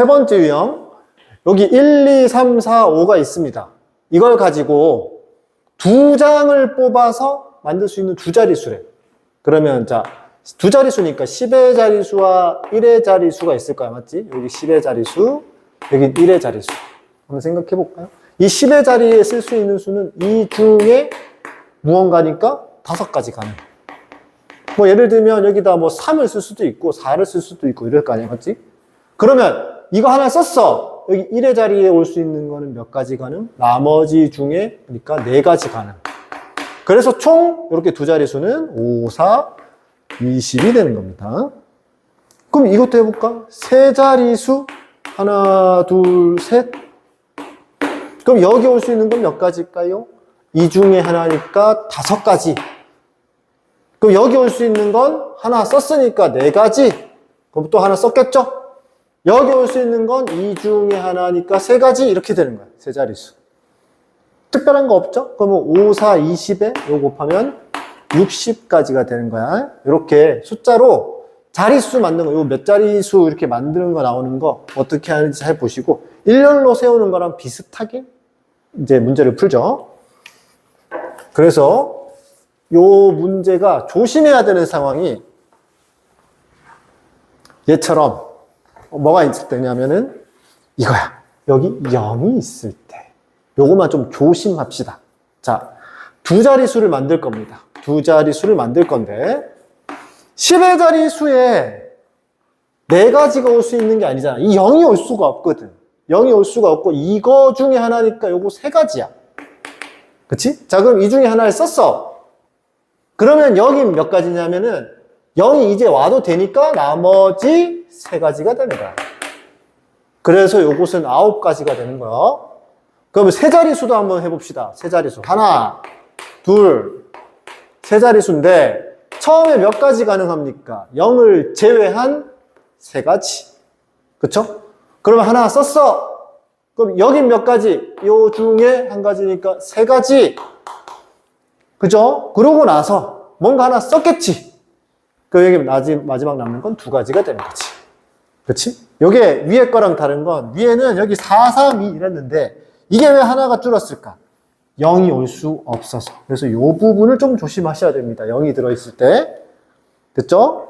세 번째 유형. 여기 1, 2, 3, 4, 5가 있습니다. 이걸 가지고 두 장을 뽑아서 만들 수 있는 두 자릿수래. 그러면 자, 두 자릿수니까 10의 자릿수와 1의 자릿수가 있을 거야. 맞지? 여기 10의 자릿수, 여기 1의 자릿수. 한번 생각해 볼까요? 이 10의 자리에 쓸 수 있는 수는 이 중에 무언가니까 다섯 가지 가능. 뭐 예를 들면 여기다 뭐 3을 쓸 수도 있고 4를 쓸 수도 있고 이럴 거 아니야. 맞지? 그러면 이거 하나 썼어. 여기 1의 자리에 올 수 있는 거는 몇 가지 가능? 나머지 중에 그러니까 네 가지 가능. 그래서 총 이렇게 두 자릿수는 5, 4, 20이 되는 겁니다. 그럼 이것도 해볼까? 세 자릿수 하나, 둘, 셋. 그럼 여기 올 수 있는 건 몇 가지일까요? 이 중에 하나니까 다섯 가지. 그럼 여기 올 수 있는 건 하나 썼으니까 네 가지. 그럼 또 하나 썼겠죠? 여기 올 수 있는 건 이 중에 하나니까 세 가지 이렇게 되는 거야. 세 자릿수. 특별한 거 없죠? 그러면 5, 4, 20에 요 곱하면 60까지가 되는 거야. 이렇게 숫자로 자릿수 만드는 거, 요 몇 자릿수 이렇게 만드는 거 나오는 거 어떻게 하는지 잘 보시고 일렬로 세우는 거랑 비슷하게 이제 문제를 풀죠. 그래서 요 문제가 조심해야 되는 상황이 얘처럼 뭐가 있을 때냐면은 이거야. 여기 0이 있을 때. 요것만 좀 조심합시다. 자, 두 자릿수를 만들 겁니다. 두 자릿수를 만들 건데 10의 자릿수에 네 가지가 올 수 있는 게 아니잖아. 이 0이 올 수가 없거든. 0이 올 수가 없고 이거 중에 하나니까 요거 세 가지야. 그치? 자, 그럼 이 중에 하나를 썼어. 그러면 여기 몇 가지냐면은 0이 이제 와도 되니까 나머지 세 가지가 거야. 그래서 요것은 아홉 가지가 되는 거야. 그러면 세 자릿수도 한번 해봅시다. 세 자릿수. 하나, 둘, 세 자릿수인데 처음에 몇 가지 가능합니까? 0을 제외한 세 가지. 그쵸? 그러면 하나 썼어. 그럼 여긴 몇 가지? 요 중에 한 가지니까 세 가지. 그죠? 그러고 나서 뭔가 하나 썼겠지. 그 여기 마지- 마지막 남는 건 두 가지가 되는 거지. 그치? 요게 위에 거랑 다른 건 위에는 여기 4, 3, 2 이랬는데 이게 왜 하나가 줄었을까? 0이 올 수 없어서. 그래서 요 부분을 좀 조심하셔야 됩니다. 0이 들어있을 때. 됐죠?